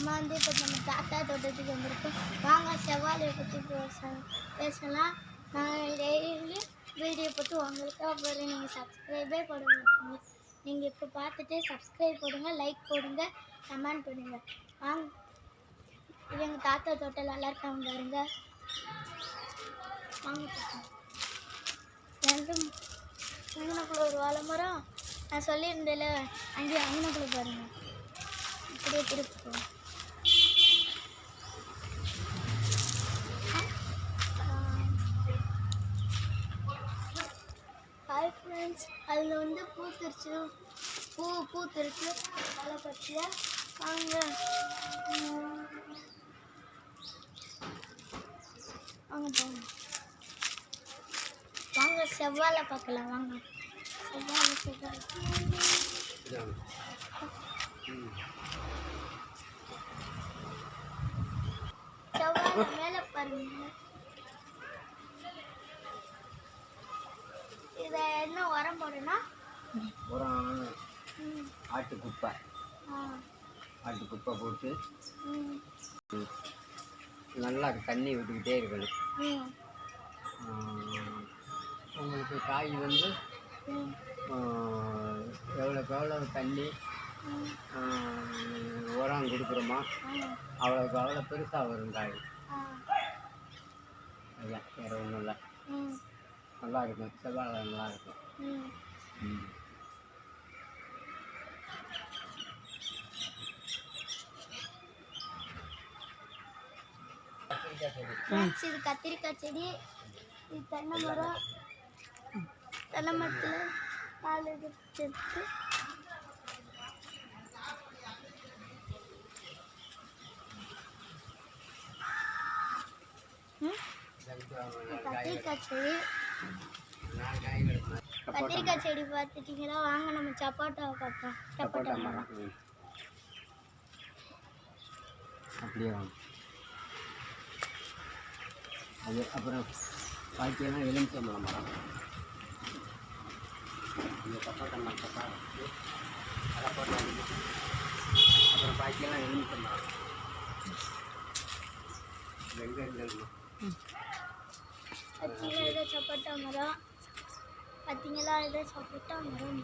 நம்ம வந்து இப்போ நம்ம தாத்தா தோட்டத்துக்கு வந்திருக்கோம். வாங்க செவ்வாழையை பற்றி பேச பேசலாம். நாங்கள் டெய்லி வீடியோ போட்டு உங்களுக்கு அப்புறம் நீங்கள் சப்ஸ்கிரைபே போட மாட்டீங்க. நீங்கள் இப்போ பார்த்துட்டு சப்ஸ்கிரைப் போடுங்க லைக் போடுங்க கமெண்ட் பண்ணுங்க. வாங்க. இது எங்கள் தாத்தா தோட்டம் நல்லா இருக்காங்க பாருங்க. வாங்க ரெண்டும் அங்கனக்குள்ள ஒரு வாழை மரம். நான் சொல்லியிருந்தேன்ல அங்கே அங்கனக்குள்ள பாருங்க. இப்படியே திருப்போம் ஃப்ரெண்ட்ஸ் அதில் வந்து பூத்துருச்சு பூ பூத்திருச்சு அதை பற்றியில் வாங்க. வாங்க போங்க. வாங்க செவ்வாழை பார்க்கலாம். வாங்க. செவ்வாழை செவ்வாழை. செவ்வாழை மேலே பாருங்க இதை என்ன உரம் போடணும் உரம் ஆட்டு குப்பை ஆட்டு குப்பை போட்டு நல்லா தண்ணி விட்டுக்கிட்டே இருக்கணும். உங்களுக்கு காய் வந்து எவ்வளோக்கு எவ்வளோ தண்ணி உரம் கொடுக்குறோமோ அவ்வளோக்கு அவ்வளோ பெருசாக வரும் காய். ஐயா வேறு ஒன்றும் இல்லை. நல்லா இருக்கும் செவ்வாழை நல்லா இருக்கும் இது கத்திரிக்காய் செடி இது தென்னை மரம் தென்னை மரத்தில் நாலு இது? இது கத்திரிக்காய் செடி. கத்திரிக்காய் செடி பார்த்துட்டீங்களா? வாங்க நம்ம சப்பாட்டாவை பார்ப்போம். சப்போட்டா சப்பாட்டா மரம். அப்படியே வாங்க. அது அப்புறம் பாக்கியெல்லாம் எலுமிச்சம்பழம் மரம் இந்த சப்போட்டா மரத்தை வச்சு அதை போட்டு அடிச்சு. அப்புறம் பாக்கியெல்லாம் எலுமிச்சம்பழம் எங்கே இருக்கு பார்த்தீங்களா இதை சப்போட்டா மரம். பார்த்தீங்களா இதை சப்போட்டா மரம்.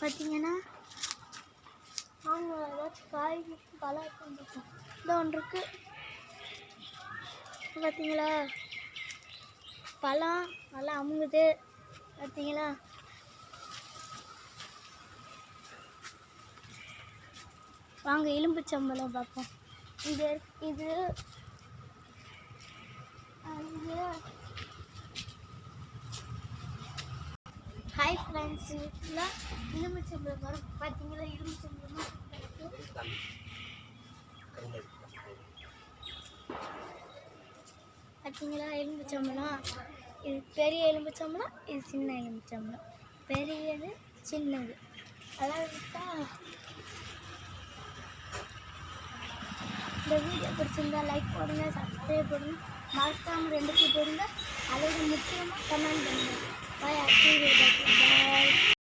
பார்த்தீங்கன்னா அவங்க ஏதாச்சும் காய் பழம் இருக்கும் இந்த ஒன்று இருக்கு. பார்த்தீங்களா பழம் நல்லா அமுங்குது. பார்த்தீங்களா வாங்க எலும்புச்சம்பழம் பார்ப்போம். இது இது அஹ் ஹாய் ஃப்ரெண்ட்ஸ் எலும்பு சம்பளம் வரும். பார்த்தீங்களா எலுமிச்சம்பழம் பார்த்தீங்களா எலுமிச்சம்பழம் இது பெரிய எலுமிச்சம்பழம் இது சின்ன எலுமிச்சம்பழம். பெரியது சின்னது. அதான் இந்த வீடியோ பிடிச்சிருந்தா லைக் போடுங்க சப்ஸ்கிரைப் போடுங்க. மறக்காமல் ரெண்டுக்கு போடுங்க. அதோட முக்கியமாக கமெண்ட் பண்ணுங்க. பாய் பாய்